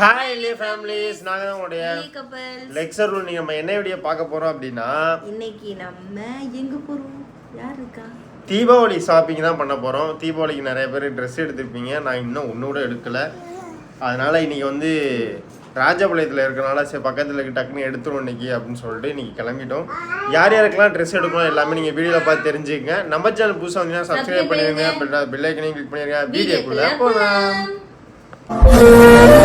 Hi இல்லையே families நாங்கள் தான் உங்களுடைய லெக்சர் ரூல் நம்ம என்ன வீடியோ பார்க்க போகிறோம் அப்படின்னா இன்னைக்கு நம்ம எங்க போறோம்? யார் இருக்கா? தீபாவளி ஷாப்பிங் தான் பண்ண போகிறோம் தீபாவளிக்கு நிறைய பேர் ட்ரெஸ் எடுத்திருப்பீங்க. நான் இன்னும் ஒன்று கூட எடுக்கலை. அதனால் இன்னைக்கு வந்து ராஜபாளையத்தில் இருக்கனால சரி பக்கத்தில் டக்குன்னு எடுத்துரும் இன்னைக்கு அப்படின்னு சொல்லிட்டு இன்னைக்கு கிளம்பிட்டோம். யார் யாருக்கெல்லாம் ட்ரெஸ் எடுக்கணும் எல்லாமே நீங்கள் வீடியோவில் பார்த்து தெரிஞ்சுக்கங்க. நம்ம சேனல் புதுசாக வந்தீங்கன்னா சப்ஸ்கிரைப் பண்ணிடுங்க. பெல் ஐக்கனையும் கிளிக் பண்ணிடுங்க. வீடியோக்குள்ளே போகலாம்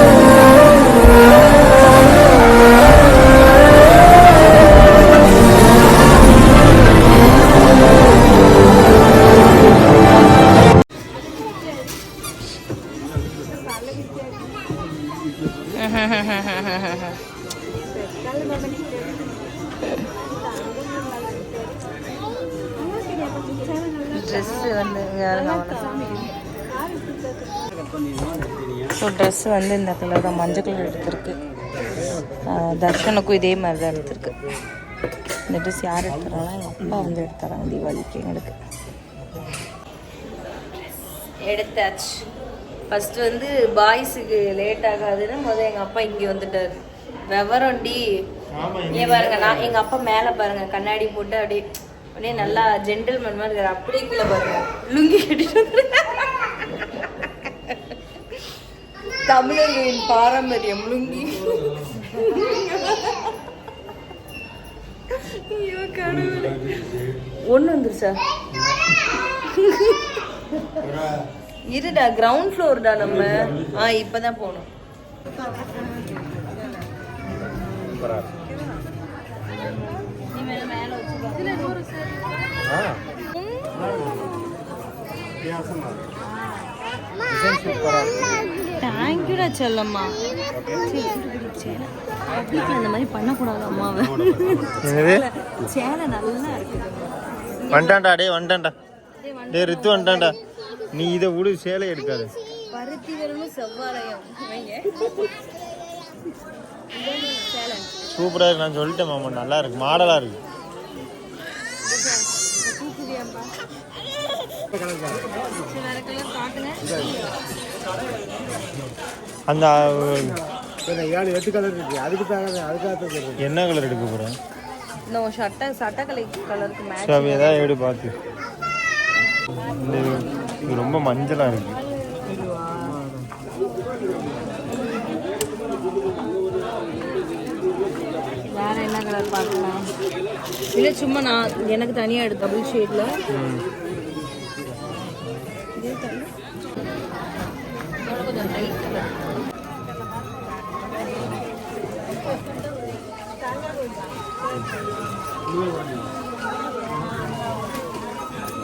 ட்ரெஸ் வந்து இந்த கலர் தான் மஞ்சள் கலர் எடுத்திருக்கு தர்ஷனுக்கும் இதே மாதிரி தான் எடுத்திருக்கு. இந்த ட்ரெஸ் யார் எடுத்துறாங்களோ எங்கள் அப்பா வந்து எடுத்துறாங்க தீபாவளிக்கு எங்களுக்கு. எடுத்தாச்சு. ஃபஸ்ட்டு வந்து பாய்ஸுக்கு லேட் ஆகாதுன்னு முதல் எங்கள் அப்பா இங்கே வந்துட்டார். விவரம்டி ஏன் பாருங்க நான் எங்கள் அப்பா மேலே பாருங்க கண்ணாடி போட்டு அப்படியே உடனே நல்லா ஜென்டில்மேன் மாதிரி இருக்காரு. அப்படியே கீழே பாருங்க. லுங்கி கட்டிட்டு தமிழர்களின் பாரம்பரியம் லுங்கி. ஒன்று வந்துருச்சா இருடா கிரவுண்ட் ஃப்ளோர்டா நம்ம. ஆ இப்பதான் போகணும். நீ மேல தேங்க்யூடா செல்லம்மா. வீட்டில் இந்த மாதிரி பண்ணக்கூடாது அம்மாவை சேலை நல்லா இருக்குது வந்துட்டான்டா டே வந்துட்டான்டா. டே ரித்து வந்துட்டான்டா. நீ இதை விடு சேலை எடுக்காது. பருத்தி வரணும் செவ்வாழையும். வைங்க. சேலை சூப்பரா இருக்கு நான் சொல்லிட்டேன் மாமா. நல்லா இருக்கு மாடலா இருக்கு. வேற கலர் அந்த ஏழு எட்டு கலர் இருக்கு. அதுக்கு தான் அதுக்காக என்ன கலர் எடுக்க போறேன் இன்னும் சட்டை சட்டை கலர் கலருக்கு மேட்ச் சரி ஏதாவது எடு பார்த்து இந்த இது- இது ரொம்ப மஞ்சளா இருக்கு. வேற என்ன கலர் பார்க்கலாம்? இல்லை சும்மா நான் எனக்கு தனியாக எடு டபுள் ஷேடில்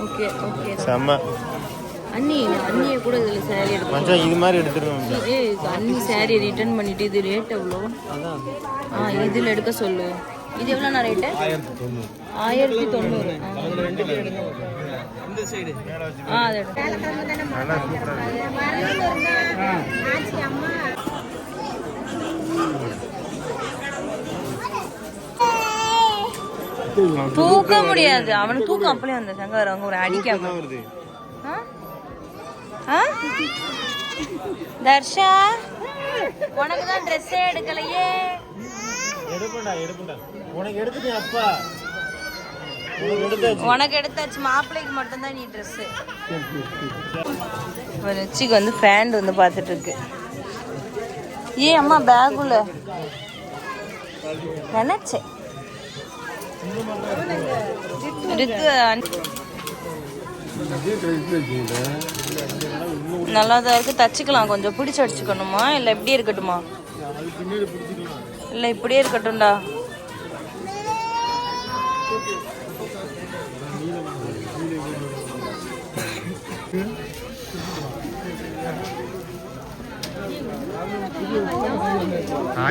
ஓகே ஓகே செம்ம. அண்ணி அண்ணியை கூட இதில் சேரீ எடுக்கணும் மச்சான் இது மாதிரி அண்ணி சாரி ரிட்டர்ன் பண்ணிட்டு இது ரேட் எவ்வளோ? ஆ இதில் எடுக்க சொல்லு. இது எவ்வளோ நான் ரேட்டு ஆயிரத்தி தொண்ணூறு. ஆ அது எடு. நல்லா சூப்பரா இருக்கு தூக்க முடியாது. அவனுக்கு தூக்கம் அப்படியே வந்த சங்கர் அவங்க ஒரு அடிக்காம? தர்ஷா உனக்கு தான் ட்ரெஸ்ஸே எடுக்கலையே. எடுப்பண்டா எடுப்பண்டா உனக்கு எடுத்துட்டேன் அப்பா? உனக்கு எடுத்தாச்சு. மாப்பிள்ளைக்கு மட்டும்தான் நீ ட்ரெஸ்ஸு ரிச்சிக்கு வந்து ஃபேண்ட் வந்து பார்த்துட்டு இருக்கு ஏ அம்மா பேக் உள்ள. நினைச்சேன். நல்லா தான் இருக்கு. தச்சுக்கலாம். கொஞ்சம் பிடிச்சு அடிச்சுக்கணுமா? இல்லை இப்படியே இருக்கட்டுமா? இல்லை இப்படியே இருக்கட்டும்டா.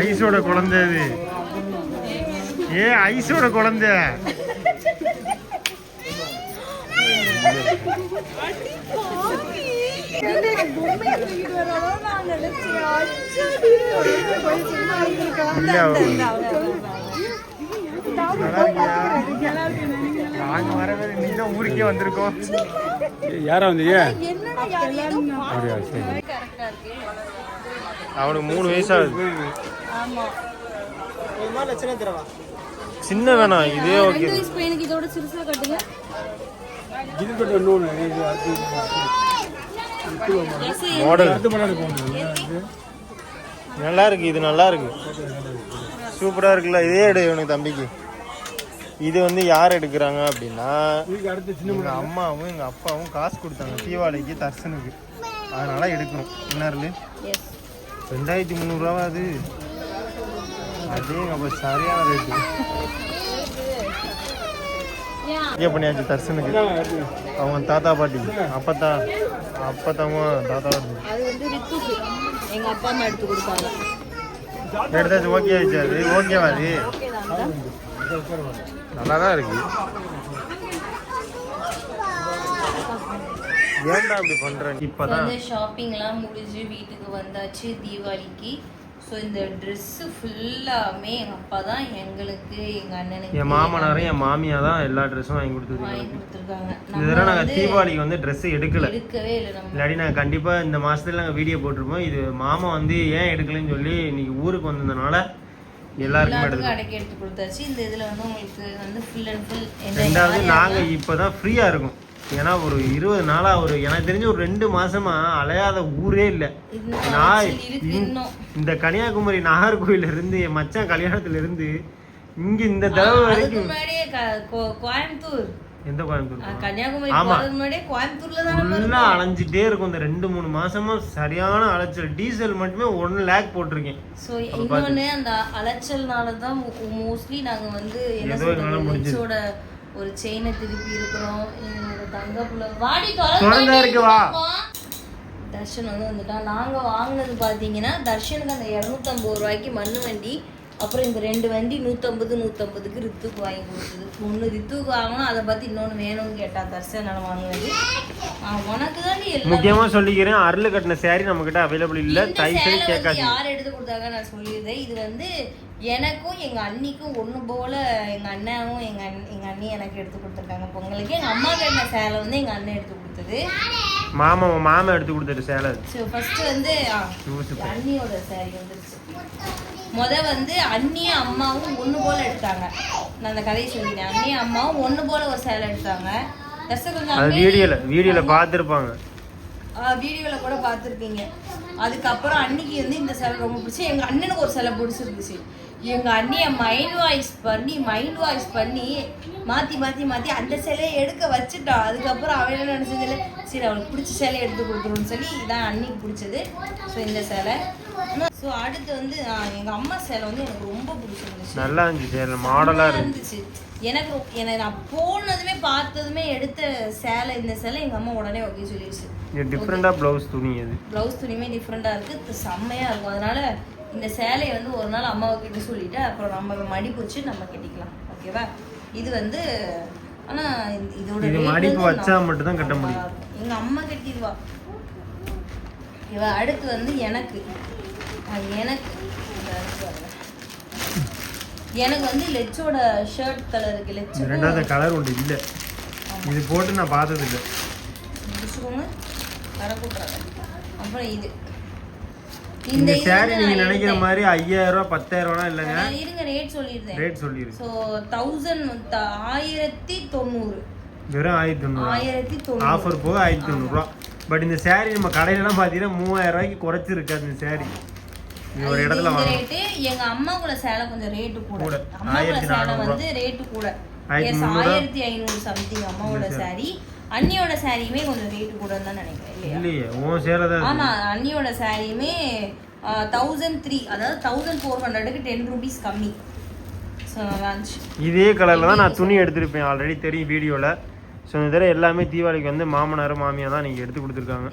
ஐஸோட குழந்தை ஏ ஐஸோட குழந்தை. நாங்க வரவே நீ தான் ஊருக்கே வந்திருக்கோம். யாரா வந்தீங்க? அவனுக்கு மூணு வயசாகுது ஆமா. ஒரு மாதிரி லட்சணம் தரவா? சின்ன வேணாம் இதே ஓகே ரெண்டு வயசு பையனுக்கு இதோட சிறுசா கட்டுங்க. இது மாடல் நல்லா இருக்கு இது நல்லா இருக்கு. சூப்பரா இருக்குல்ல இதே எடு இவனுக்கு தம்பிக்கு. இது வந்து யார் எடுக்கிறாங்க அப்படின்னா இதுக்கு அடுத்து சின்ன எங்க அம்மாவும் எங்க அப்பாவும் காசு கொடுத்தாங்க தீபாவளிக்கு தர்சனுக்கு. அதனால எடுக்கணும். என்ன ரெண்டாயிரத்தி முந்நூறுரூவா அது? அதே அப்போ சரியான ரேட்டு இங்கே பண்ணியாச்சு தர்சனுக்கு. அவங்க தாத்தா பாட்டி. அப்பத்தா அப்பத்தாவும் தாத்தா பாட்டி. அது வந்து ரித்துக்கு. எங்க அப்பா அம்மா எடுத்து கொடுத்தாங்க எடுத்தாச்சு ஓகே ஆயிடுச்சு அது. ஓகேவா அது? ஓகே தான் நல்லா தான் இருக்கு. ஏன்டா அப்படி பண்ற இப்பதான். வந்து ஷாப்பிங்லாம் முடிஞ்சு வீட்டுக்கு வந்தாச்சு தீபாவளிக்கு. ஸோ இந்த ட்ரெஸ்ஸு ஃபுல்லாமே எங்கள் அப்பா தான் எங்களுக்கு எங்கள் அண்ணனுக்கு என் மாமனாரும் என் மாமியா தான் எல்லா ட்ரெஸ்ஸும் வாங்கி கொடுத்தது வாங்கி. கொடுத்துருக்காங்க. தடவை நாங்கள் தீபாவளிக்கு வந்து ட்ரெஸ் எடுக்கல. எடுக்கவே இல்லை நம்ம. இல்லாட்டி நாங்கள் கண்டிப்பாக இந்த மாதத்துல நாங்கள் வீடியோ போட்டிருப்போம். இது மாமா வந்து ஏன் எடுக்கலைன்னு சொல்லி இன்னைக்கு ஊருக்கு வந்ததுனால எல்லாருக்குமே அடக்கி எடுத்து கொடுத்தாச்சு. இந்த இதில் வந்து உங்களுக்கு வந்து ஃபுல் அண்ட் ஃபுல் ரெண்டாவது நாங்கள் இப்போ தான் ஃப்ரீயாக இருக்கோம். ஏன்னா ஒரு இருபது நாளாக ஒரு எனக்கு தெரிஞ்சு ஒரு ரெண்டு மாசமா அலையாத ஊரே இல்லை. நான் இந்த- கன்னியாகுமரி நாகர்கோயில்ல இருந்து என் மச்சான் கல்யாணத்துல இருந்து இங்க இந்த தடவை வரைக்கும் கோயம்புத்தூர். எந்த கோயம்புத்தூர்? கன்னியாகுமரி ஆமா. கோயம்புத்தூர்ல தான் ஃபுல்லா அலைஞ்சிட்டே இருக்கும் இந்த ரெண்டு மூணு மாசமா சரியான அலைச்சல். டீசல் மட்டுமே ஒன் லேக் போட்டிருக்கேன். ஸோ இன்னொன்று அந்த அலைச்சல்னால தான் மோஸ்ட்லி நாங்கள் வந்து என்ன ஏதோ ஒரு செயினை திருப்பி இருக்கிறோம். தங்க புள்ள. வாடி திறந்தா இருக்கு, வா. தர்ஷன் வந்து வந்துட்டான். நாங்கள் வாங்கினது பார்த்தீங்கன்னா தர்ஷனுக்கு அந்த இரநூத்தம்பது ரூபாய்க்கு மண்ணு வண்டி அப்புறம் இந்த ரெண்டு வண்டி நூற்றம்பது நூற்றம்பதுக்கு ரித்துக்கு வாங்கி கொடுத்தது. ஒன்று ரித்துக்கு வாங்கணும் அதை பார்த்து இன்னொன்று வேணும்னு கேட்டான் தர்ஷன் நான் வாங்கினது. உனக்கு தான் எல்லாம் முக்கியமா சொல்லிக்கிறேன் அருள் கட்டின நம்ம கிட்ட அவைலபிள் இல்ல. வந்து கேட்காதீங்க. யார் எடுத்து கொடுத்தாங்க நான் சொல்லியிருந்தேன் இது வந்து எனக்கும் எங்க அண்ணிக்கும் ஒண்ணு போல எங்க அண்ணாவும் எங்க அண்ணி எங்க அண்ணி எனக்கு எடுத்து கொடுத்துருக்காங்க. பொங்கலுக்கு எங்க அம்மா கட்டின சேலை வந்து எங்க அண்ணன் எடுத்து கொடுத்தது. மாமா மாமா எடுத்து கொடுத்துட்டு சேலை. ஸோ ஃபர்ஸ்ட் வந்து. அண்ணியோட saree வந்துருச்சு. முத வந்து அண்ணியும் அம்மாவும் ஒண்ணு போல எடுத்தாங்க. நான் அந்த கதையை சொல்லிட்டேன். அண்ணியும் அம்மாவும் ஒண்ணு போல ஒரு சேலை எடுத்தாங்க. வீடியோல வீடியோல பார்த்துருப்பாங்க. வீடியோவில் கூட பார்த்துருப்பீங்க. அதுக்கப்புறம் அன்னைக்கு வந்து இந்த சேலை ரொம்ப பிடிச்சி எங்கள் அண்ணனுக்கு ஒரு சேலை பிடிச்சிருந்துச்சு. எங்கள் அண்ணியை மைண்ட் வாய்ஸ் பண்ணி மைண்ட் வாய்ஸ் பண்ணி மாற்றி மாற்றி மாற்றி அந்த சேலையை எடுக்க வச்சுட்டான் அதுக்கப்புறம் அவன் என்ன நினச்சதில்ல சரி அவளுக்கு பிடிச்ச சேலையை எடுத்து கொடுத்துருன்னு சொல்லி இதான் அன்னிக்கு பிடிச்சது. ஸோ இந்த சேலை. ஸோ அடுத்து வந்து எங்கள் அம்மா சேலை வந்து எனக்கு ரொம்ப பிடிச்சிருந்துச்சு. நல்லா இருந்துச்சு சேலை மாடலா நல்லா இருந்துச்சு. எனக்கு எனக்கு நான் போனதுமே பார்த்ததுமே எடுத்த சேலை இந்த சேலை எங்க அம்மா உடனே ஓகே சொல்லிடுச்சு. இது டிஃப்ரெண்டா பிளவுஸ் துணி அது. ப்ளவுஸ் துணியுமே டிஃப்ரெண்டா இருக்கு. இது செம்மையா இருக்கும். அதனால இந்த சேலையை வந்து ஒரு நாள் அம்மாவை கிட்ட சொல்லிட்டு அப்புறம் நம்ம மடி பிடிச்சி நம்ம கட்டிக்கலாம். ஓகேவா? இது வந்து ஆனா இந்த- இதோட மடிப்பு வச்சா மட்டும் தான் கட்ட முடியும். இருக்கும். எங்க அம்மா கட்டிடுவா. இவ அடுத்து வந்து எனக்கு. எனக்கு. எனக்கு வந்து லெச்சோட ஷர்ட் கலர் இருக்கு. லெச்சு ரெண்டாவது கலர் ஒன்று இல்ல. இது போட்டு நான் பார்த்தது இல்லை முடிச்சுக்கோங்க வரக்கூடாது அப்புறம் இது. இந்த சேரீ நீங்க நான் நினைக்கிற. மாதிரி ஐயாயிரம் ரூபாய் பத்தாயிரம் ரூபாய் இல்லைங்க. இருங்க ரேட் சொல்லியிருந்தேன் ரேட் சொல்லிருக்கு ஸோ தௌசண்ட் ஆயிரத்தி தொண்ணூறு. வெறும் ஆயிரத்தி தொண்ணூறு? ஆயிரத்தி தொண்ணூறு. ஆஃபர் போக ஆயிரத்தி தொண்ணூறுரூவா. பட் இந்த saree நம்ம கடையிலலாம் பார்த்தீங்கன்னா மூவாயிரம் ரூபாய்க்கு குறைச்சிருக்கு அந்த saree. இது ஒரு இடத்துல இந்த ரேட்டு எங்க அம்மா கூட சேலை கொஞ்சம் ரேட்டு கூட. அம்மா கூட சேலை வந்து ரேட்டு கூட. ஆயிரத்தி ஐநூறு சம்திங் அம்மாவோட saree. அண்ணியோட சாரியுமே கொஞ்சம் ரேட்டு கூட தான் நினைக்கிறேன் இல்லையா? உன் சேலை தான் ஆமா அண்ணியோட சாரியுமே தௌசண்ட் த்ரீ அதாவது தௌசண்ட் ஃபோர் ஹண்ட்ரடுக்கு டென் ருபீஸ் கம்மி. இதே கலரில் தான் நான் துணி எடுத்திருப்பேன் ஆல்ரெடி தெரியும் வீடியோவில் ஸோ இந்த தடவை எல்லாமே தீபாவளிக்கு வந்து மாமனார் மாமியார் தான் நீங்கள் எடுத்து கொடுத்துருக்காங்க.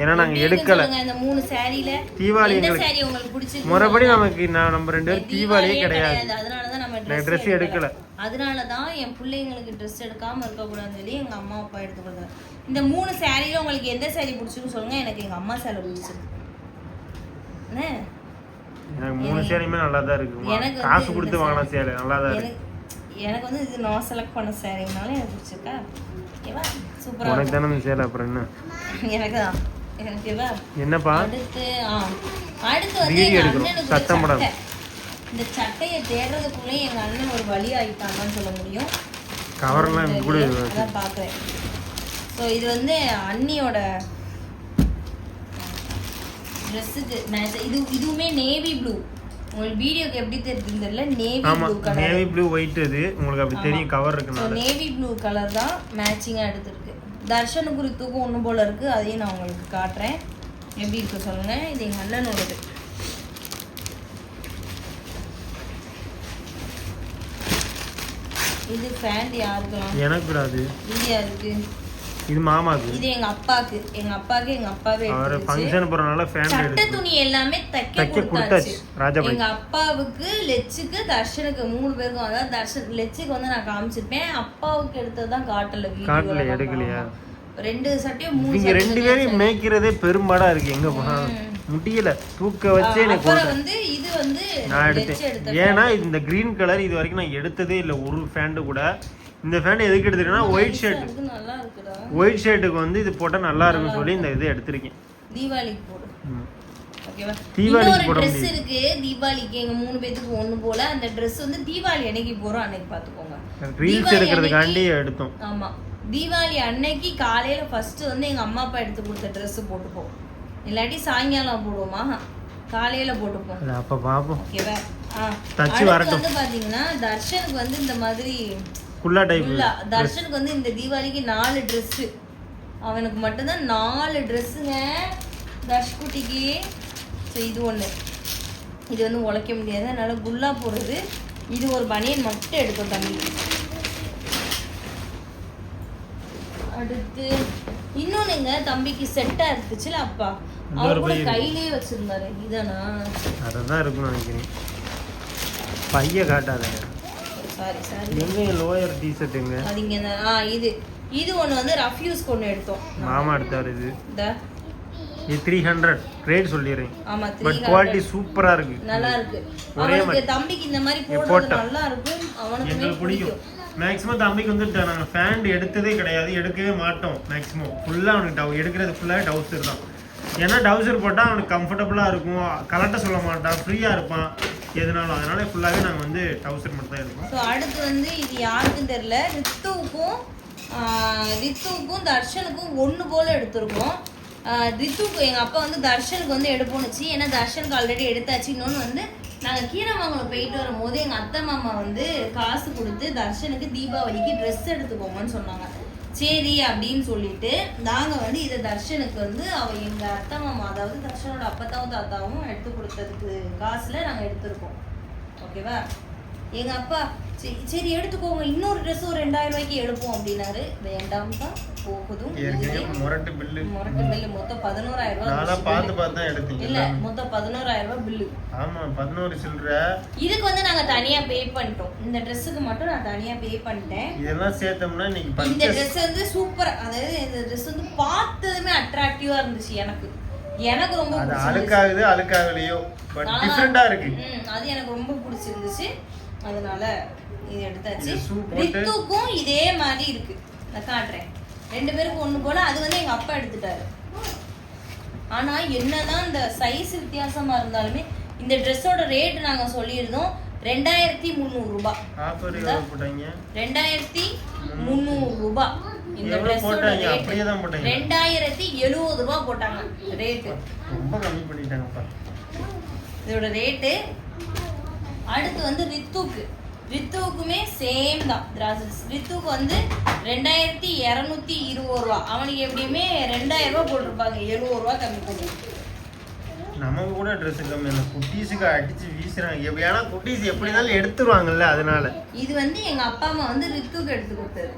ஏன்னா நாங்க எடுக்கல. இந்த மூணு சாரியில தீபாவளி எங்களுக்கு- சாரி உங்களுக்கு பிடிச்சிருக்கு முறைப்படி நமக்கு நான் நம்ம ரெண்டு பேரும் தீபாவளியே கிடையாது. அதனால தான் நம்ம நான் ட்ரெஸ் எடுக்கல. அதனால தான் என் பிள்ளைங்களுக்கு ட்ரெஸ் எடுக்காம இருக்கக்கூடாதுன்னு சொல்லி எங்க அம்மா அப்பா எடுத்து கொடுத்தாங்க இந்த மூணு சாரியில உங்களுக்கு எந்த சாரி பிடிச்சிருக்குன்னு சொல்லுங்க. எனக்கு எங்க அம்மா சேலை பிடிச்சிருக்கு. எனக்கு மூணு சேலையுமே நல்லா தான் இருக்கு காசு கொடுத்து வாங்கின சேலை நல்லா தான் இருக்கு. எனக்கு வந்து இது நான் செலக்ட் பண்ண சாரினால எனக்கு பிடிச்சிருக்கா? ஓகேவா சூப்பரா உனக்கு தானே சேலை அப்புறம் என்ன? எனக்கு தான். என்னப்பா? அடுத்து ஆ அடுத்து வந்து Video எங்க எடுக்கிறோம். அண்ணனுக்கு ஒரு சத்தம். சட்டை. இந்த சட்டையை தேடுறதுக்குள்ளே எங்க அண்ணன் ஒரு வழி ஆயிட்டாங்கன்னு சொல்ல முடியும். கவர்லாம் இப்படி அதான் ஸோ இது வந்து அண்ணியோட ட்ரெஸ்ஸுக்கு இது இதுவுமே நேவி ப்ளூ உங்களுக்கு வீடியோக்கு எப்படி தெரியுதுன்னு தெரியல. நேவி ஆமா blue colour navy blue white இது. உங்களுக்கு அப்படி தெரியும் கவர் இருக்கனால. நேவி ப்ளூ கலர் தான் மேட்சிங்காக எடுத்திருக்கு. தர்ஷனு குறித்துக்கும் ஒன்று போல இருக்கு. அதையும் நான் உங்களுக்கு காட்டுறேன். எப்படி இருக்கு சொல்லுங்க. இது எங்கள் அண்ணனோடது. இது ஃபேண்ட் யாருக்கலாம் எனக்கு விடாது. இது யாருக்கு? இது மாமாக்கு. இது எங்க அப்பாக்கு. எங்க அப்பாக்கு எங்க அப்பாவே அவர் ஃபங்க்ஷன் போறனால ஃபேன் சட்டை துணி எல்லாமே தைக்க கொடுத்தாச்சு. ராஜாபாய் எங்க அப்பாவுக்கு லெச்சுக்கு தர்ஷனுக்கு மூணு பேருக்கும் அதாவது தர்ஷன் லெச்சுக்கு வந்து நான் காமிச்சிருப்பேன். அப்பாவுக்கு எடுத்தது தான் காட்டல காட்டல, எடுக்கலையா? ரெண்டு சட்டையும் மூணு சட்டை ரெண்டு பேரையும் மேய்க்கிறதே பெரும்பாடா இருக்கு. எங்க போனாலும் முடியல. தூக்க வச்சே எனக்கு வந்து இது வந்து நான் எடுத்தேன். எடுத்த ஏன்னா இந்த கிரீன் கலர் இது வரைக்கும் நான் எடுத்ததே இல்லை. ஒரு ஃபேண்ட் கூட. இந்த ஃபேண்ட் எதுக்கு எடுத்துருக்கேன்னா ஒயிட் ஷர்ட் ஒயிட் ஷர்ட்டுக்கு வந்து இது போட்டா நல்லா இருக்கும்னு சொல்லி இந்த இது எடுத்திருக்கேன். தீபாவளிக்கு போடு. ம். ஓகேவா? தீபாவளிக்கு போட ட்ரெஸ் இருக்கு. தீபாவளிக்கு எங்க மூணு பேத்துக்கு ஒண்ணு போல. அந்த Dress வந்து தீபாவளி அன்னைக்கு போறோம் அன்னைக்கு பாத்துக்கோங்க. ரீல்ஸ் எடுக்கிறதுக்காண்டி எடுத்தோம். ஆமா. தீபாவளி அன்னைக்கு காலையில ஃபர்ஸ்ட் வந்து எங்க அம்மா அப்பா எடுத்து கொடுத்த Dress போட்டுப்போம். இல்லாட்டி சாயங்காலம் போடுவோமா? காலையில போட்டுப்போம். அப்ப பாப்போம். ஓகேவா? அடுத்து வரட்டும். வந்து பாத்தீங்கன்னா தர்ஷனுக்கு வந்து இந்த மாதிரி குல்லா டைப் இல்ல தர்ஷனுக்கு வந்து இந்த தீபாவளிக்கு நாலு Dress. அவனுக்கு மட்டும்தான் நாலு ட்ரெஸ்ஸுங்க தர்ஷ்குட்டிக்கு. ஸோ இது ஒண்ணு. இது வந்து உழைக்க முடியாது. அதனால குல்லா போடுறது. இது ஒரு பனியன் மட்டும் எடுக்கும் தம்பி. அடுத்து இன்னொன்னுங்க தம்பிக்கு செட்டா இருந்துச்சுல அப்பா. அவர் கூட கையிலேயே வச்சிருந்தாரு. இதானா? அதான் இருக்கும்னு நினைக்கிறேன். பைய காட்டாத. சாரி சாரி எங்க லோயர் டிஷர்ட் எங்க? அது இங்க ஆ இது. இது ஒண்ணு வந்து ரஃப்யூஸ் கொண்டு எடுத்தோம். மாமா எடுத்தாரு இது. இந்த இது த்ரீ ஹண்ட்ரட் ரேட் சொல்லிடுறேன். ஆமா பட் குவாலிட்டி சூப்பரா இருக்கு. நல்லா இருக்கு. ஒரே அவனுக்கு தம்பிக்கு இந்த மாதிரி போடுறது போட்டா. நல்லா இருக்கும் அவனுக்குமே எங்களுக்கு பிடிக்கும். மேக்ஸிமம் தம்பிக்கு வந்து நாங்கள் ஃபேண்ட் எடுத்ததே கிடையாது. எடுக்கவே மாட்டோம் மேக்ஸிமம் ஃபுல்லாக அவனுக்கு டவு எடுக்கிறது ஃபுல்லாக டவுசர் தான். ஏன்னா டவுசர் போட்டால் அவனுக்கு கம்ஃபர்டபுளாக இருக்கும். கலட்ட சொல்ல மாட்டான். ஃப்ரீயாக இருப்பான். எதுனாலும். அதனால ஃபுல்லாகவே நாங்கள் வந்து டவுசர் மட்டும் தான் இருக்கோம் ஸோ அடுத்து வந்து இது யாருக்கும் தெரியல ரித்துவுக்கும் ரித்துவுக்கும் தர்ஷனுக்கும் ஒன்று போல எடுத்திருக்கோம். ரித்துக்கு எங்கள் அப்பா வந்து தர்ஷனுக்கு வந்து எடுப்போனுச்சு ஏன்னா தர்ஷனுக்கு ஆல்ரெடி எடுத்தாச்சு. இன்னொன்று வந்து நாங்கள் கீரமங்கலம் போயிட்டு வரும்போது எங்கள் அத்தை மாமா வந்து காசு கொடுத்து தர்ஷனுக்கு தீபாவளிக்கு ட்ரெஸ் எடுத்துக்கோங்கன்னு சொன்னாங்க. சரி அப்படின்னு சொல்லிட்டு நாங்கள் வந்து இதை தர்ஷனுக்கு வந்து அவள் எங்கள் அத்தை மாமா அதாவது தர்ஷனோட அப்பத்தாவும் தாத்தாவும் எடுத்து கொடுத்ததுக்கு காசில் நாங்கள் எடுத்திருக்கோம். ஓகேவா? எங்கள் அப்பா சரி சரி எடுத்துக்கோங்க. இன்னொரு ட்ரெஸ் ஒரு ரெண்டாயிரம் ரூபாய்க்கு எடுப்போம் அப்படின்னாரு. வேண்டாம் தான் போகுதும். முரட்டு பில்லு? முரட்டு பில்லு மொத்தம் பதினோராயிரம் ரூபாய் பார்த்து. பார்த்து தான் எடுத்தீங்க இல்ல மொத்தம் பதினோராயிரம் ரூபாய் பில்லு. ஆமாம் பதினோரு சில்லற. இதுக்கு வந்து நாங்க தனியா பே பண்ணிட்டோம். இந்த ட்ரெஸ்ஸுக்கு மட்டும் நான் தனியா பே பண்ணிட்டேன். இதெல்லாம் சேர்த்தோம்னா இந்த ட்ரெஸ் வந்து சூப்பர் அதாவது இந்த ட்ரெஸ் வந்து பார்த்ததுமே அட்ராக்டிவா இருந்துச்சு எனக்கு. எனக்கு ரொம்ப அது அழுக்காகுது அழுக்காகலையோ. பட் இருக்கு. அது எனக்கு ரொம்ப பிடிச்சிருந்துச்சு. அதனால இது எடுத்தாச்சு. ரித்துக்கும் இதே மாதிரி இருக்கு. நான் காட்டுறேன். ரெண்டு பேருக்கும் ஒண்ணு போல அது வந்து எங்க அப்பா எடுத்துட்டாரு. ஆனா என்னதான் இந்த சைஸ் வித்தியாசமா இருந்தாலுமே இந்த ட்ரெஸ்ஸோட ரேட் நாங்க சொல்லியிருந்தோம் ரெண்டாயிரத்தி முந்நூறு ரூபாய் ரெண்டாயிரத்தி முந்நூறு ரூபாய் இந்த ட்ரெஸ்ஸோட? ரேட். ரெண்டாயிரத்தி எழுபது ரூபாய் போட்டாங்க ரேட்டு ரொம்ப கம்மி பண்ணிட்டாங்கப்பா. இதோட ரேட்டு அடுத்து வந்து ரித்துக்கு. ரித்துவுக்குமே சேம் தான் திராசஸ் ரித்துக்கு வந்து ரெண்டாயிரத்தி இரநூத்தி இருபது ரூபா. அவனுக்கு எப்படியுமே ரெண்டாயிரம் ரூபா போட்டிருப்பாங்க. எழுபது ரூபா கம்மி பண்ணி. நமக்கு கூட ட்ரெஸ் கம்மி இல்லை. குட்டீஸுக்கு அடிச்சு வீசுறாங்க. ஏன்னா குட்டீஸ் எப்படி இருந்தாலும் எடுத்துருவாங்கல்ல அதனால. இது வந்து எங்க அப்பா அம்மா வந்து ரித்துக்கு எடுத்து கொடுத்தது.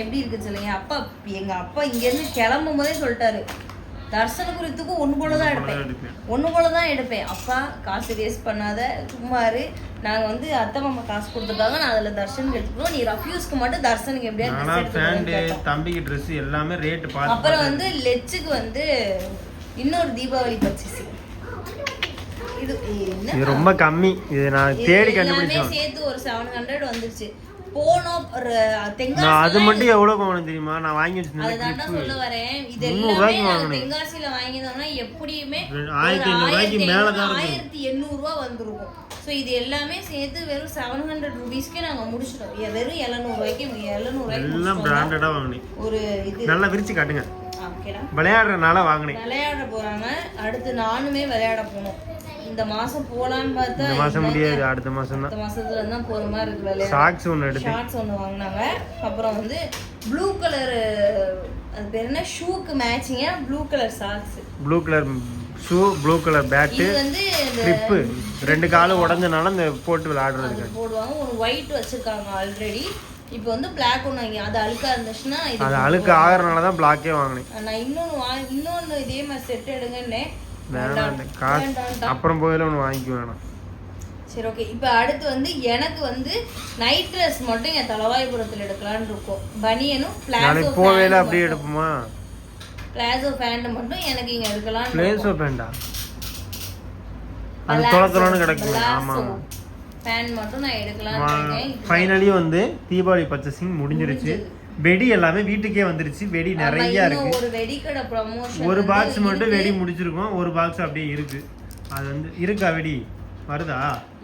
எப்படி இருக்கு சொல்லுங்க? அப்பா எங்க அப்பா இங்க இருந்து கிளம்பும் போதே சொல்லிட்டாரு. தர்சனுக்கு ரித்துக்கும் ஒண்ணு போல தான் எடுப்பேன். ஒண்ணு போல தான் எடுப்பேன். அப்பா காசு வேஸ்ட் பண்ணாத சும்மா இரு. நாங்க வந்து அத்தை மாமா காசு கொடுத்துருக்காங்க நான் அதுல தர்ஷனுக்கு எடுத்துக்கிறோம் நீ ரஃப்யூஸ்க்கு மட்டும் தர்ஷனுக்கு எப்படியாவது. தம்பிக்கு ட்ரெஸ் எல்லாமே ரேட் அப்புறம் வந்து லெச்சுக்கு வந்து இன்னொரு தீபாவளி பர்ச்சேஸ். இது ரொம்ப கம்மி. இது நான் தேடி எல்லாமே கண்டுபிடிச்சோம் சேர்த்து ஒரு செவன் ஹண்ட்ரட் வந்துருச்சு. போனோம் ஒரு தென்காசி அது மட்டும் எவ்வளோ போகணும் தெரியுமா? நான் வாங்கி வச்சிருந்தேன். சொல்ல வரேன் இது எல்லாமே. தென்காசியில வாங்கியிருந்தோம்னா எப்படியுமே ஆயிரத்தி மேல தான் வந்திருக்கும். ஸோ இது எல்லாமே சேர்த்து வெறும் செவன் ஹண்ட்ரட் ருபீஸ்க்கே நாங்க முடிச்சிட்டோம். வெறும் எழுநூறு ரூபாய்க்கு எழுநூறு ரூபாய்க்கு எல்லாம். பிராண்டடாக வாங்கினேன். ஒரு இது நல்லா விரிச்சு காட்டுங்க. விளையாடுறதுனால வாங்கினேன். விளையாட போறாங்க. அடுத்து நானுமே விளையாட போகணும் இந்த மாசம் போலான்னு பார்த்தா இந்த மாசம் முடியாது அடுத்த மாசம் தான் அடுத்த மாசத்துல தான் போற மாதிரி இருக்கு விளையாட சாக்ஸ் ஒன்று எடுத்து. ஷார்ட்ஸ் ஒன்று வாங்கினாங்க. அப்புறம் வந்து ப்ளூ கலர் அது பேர் என்ன? ஷூக்கு மேட்சிங்காக blue colour socks blue colour shoe blue colour bat இது வந்து கிளிப்பு ரெண்டு காலும் உடஞ்சனால இந்த போட்டு விளையாடுறதுக்கு. போடுவாங்க. ஒரு ஒயிட் வச்சிருக்காங்க ஆல்ரெடி இப்போ வந்து பிளாக் ஒன்று வாங்கி அது அழுக்கா இருந்துச்சுன்னா அது அழுக்கு ஆகிறனால தான் பிளாக்கே வாங்கினேன். நான் இன்னொன்று வாங்கி இன்னொன்று இதே மாதிரி செட் எடுங்கன்னே வேணாம் காசு. அப்புறம் போயில ஒன்று வாங்கிக்க வேணாம். சரி ஓகே இப்போ அடுத்து வந்து எனக்கு வந்து நைட் ட்ரெஸ் மட்டும் என் தலவாய்புரத்தில் எடுக்கலான்னு இருக்கோம். பனியனும் பிளாசோ போவேல அப்படியே எடுப்போமா? பிளாசோ பேண்ட் மட்டும் எனக்கு இங்கே எடுக்கலான்னு பிளேஸோ பேண்டா அது தொலை தொலைன்னு கிடக்கு ஆமா ஆமா பேண்ட் மட்டும் நான் எடுக்கலாம்னு இருக்கேன். ஃபைனலி வந்து தீபாவளி பர்ச்சேசிங் முடிஞ்சிருச்சு. வெடி எல்லாமே வீட்டுக்கே வந்துருச்சு. வெடி நிறைய இருக்கு. ஒரு வெடிக்கடை ப்ரமோஷன் ஒரு பாக்ஸ் மட்டும் வெடி முடிச்சிருக்கோம் ஒரு பாக்ஸ் அப்படியே இருக்கு. அது வந்து இருக்கா வெடி? வருதா?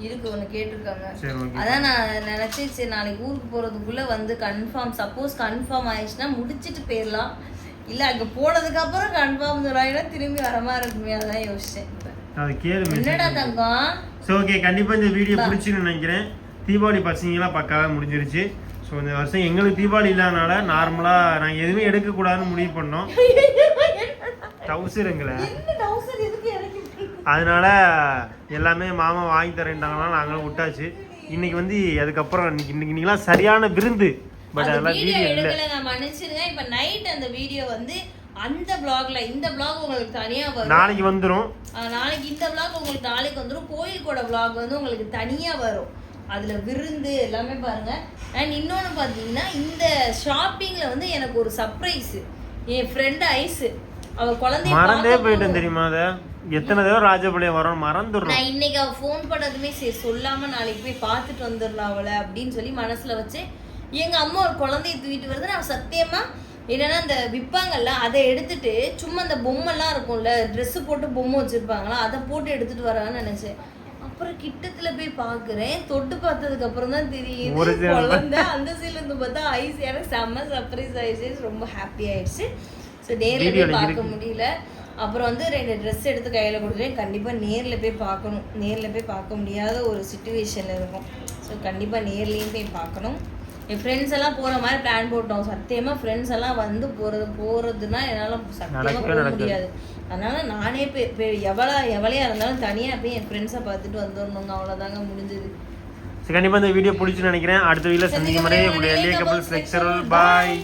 இருக்கு ஒன்று கேட்டிருக்காங்க. சரி ஓகே அதான் நான் நினைச்சேன் சரி நாளைக்கு ஊருக்கு போறதுக்குள்ள வந்து கன்ஃபார்ம் சப்போஸ் கன்ஃபார்ம் ஆயிடுச்சுன்னா முடிச்சிட்டு போயிடலாம். இல்ல அங்க போனதுக்கு அப்புறம் கன்ஃபார்ம் சொல்றாங்கன்னா திரும்பி வர மாதிரி இருக்குமே அதான் யோசிச்சேன். அது கேளு என்னடா தங்கம்? ஸோ ஓகே கண்டிப்பாக இந்த வீடியோ பிடிச்சுன்னு நினைக்கிறேன். தீபாவளி பசங்களாம் பக்காவாக முடிஞ்சிருச்சு. ஸோ இந்த வருஷம் எங்களுக்கு தீபாவளி இல்லாதனால நார்மலாக நாங்கள் எதுவுமே எடுக்கக்கூடாதுன்னு முடிவு பண்ணோம். டவுசர் விட்டுருக்க? அதனால எல்லாமே மாமா வாங்கி தரேன்ட்டாங்கன்னா நாங்களும் விட்டாச்சு. இன்னைக்கு வந்து அதுக்கப்புறம் இன்னைக்கு இன்னைக்கு சரியான விருந்து. பட் அதெல்லாம் வீடியோ இல்லை. மன்னிச்சிருங்க. இப்ப நைட் அந்த வீடியோ வந்து அந்த பிளாக்ல இந்த பிளாக் உங்களுக்கு தனியா வரும். நாளைக்கு வந்துடும் நாளைக்கு இந்த vlog உங்களுக்கு நாளைக்கு வந்துடும் கோயிலுக்கோட vlog வந்து உங்களுக்கு தனியா வரும். அதுல விருந்து எல்லாமே பாருங்க. அண்ட் இன்னொன்னு பாத்தீங்கன்னா இந்த ஷாப்பிங்ல வந்து எனக்கு ஒரு சர்ப்ரைஸ் என் ஃப்ரெண்ட் ஐஸ் அவ குழந்தைய மறந்தே போயிட்டேன். தெரியுமா அதை? எத்தனை தடவை ராஜபாளையம் வரோம் மறந்துடுறோம். நான் இன்னைக்கு அவ ஃபோன் பண்ணதுமே சரி சொல்லாம நாளைக்கு போய் பார்த்துட்டு வந்துடலாம் அவளை அப்படின்னு சொல்லி மனசுல வச்சு எங்க அம்மா ஒரு குழந்தைய தூக்கிட்டு வருது. நான் சத்தியமா என்னன்னா இந்த விற்பாங்கல்ல அதை எடுத்துட்டு சும்மா அந்த பொம்மைலாம் இருக்கும்ல Dress போட்டு பொம்மை வச்சிருப்பாங்களா அதை போட்டு எடுத்துட்டு வரான்னு நினைச்சேன். அப்புறம் கிட்டத்துல போய் பாக்குறேன். தொட்டு பார்த்ததுக்கு அப்புறம் தான் தெரியுது. குழந்தை அந்த சைடுல இருந்து பார்த்தா ஐஸ் எனக்கு செம்ம சர்ப்ரைஸ் ஆயிடுச்சு. ரொம்ப ஹாப்பி ஆயிடுச்சு. ஸோ நேர்ல போய் பார்க்க. முடியல. அப்புறம் வந்து ரெண்டு ட்ரெஸ் எடுத்து கையில் கொடுத்துட்டேன் கண்டிப்பாக நேரில் போய் பார்க்கணும். நேரில் போய் பார்க்க முடியாத ஒரு சுச்சுவேஷன் இருக்கும். ஸோ கண்டிப்பாக நேர்லேயும் போய் பார்க்கணும். என் ஃப்ரெண்ட்ஸ் எல்லாம் போகிற மாதிரி பிளான் போட்டோம். சத்தியமாக ஃப்ரெண்ட்ஸ் எல்லாம் வந்து போகிறது போகிறதுனா என்னால் சத்தியமாக போக. முடியாது. அதனால நானே போய் எவ்வளோ எவ்வளையா இருந்தாலும் தனியாக போய் என் ஃப்ரெண்ட்ஸை பார்த்துட்டு வந்துடணுங்க அவ்வளோதாங்க முடிஞ்சது. கண்டிப்பாக இந்த வீடியோ பிடிச்சுன்னு நினைக்கிறேன். அடுத்த வீடியோவில் சந்திக்கும் முறை உங்களுடைய எல்ஏ கபல்ஸ் லெக்சரல் பாய்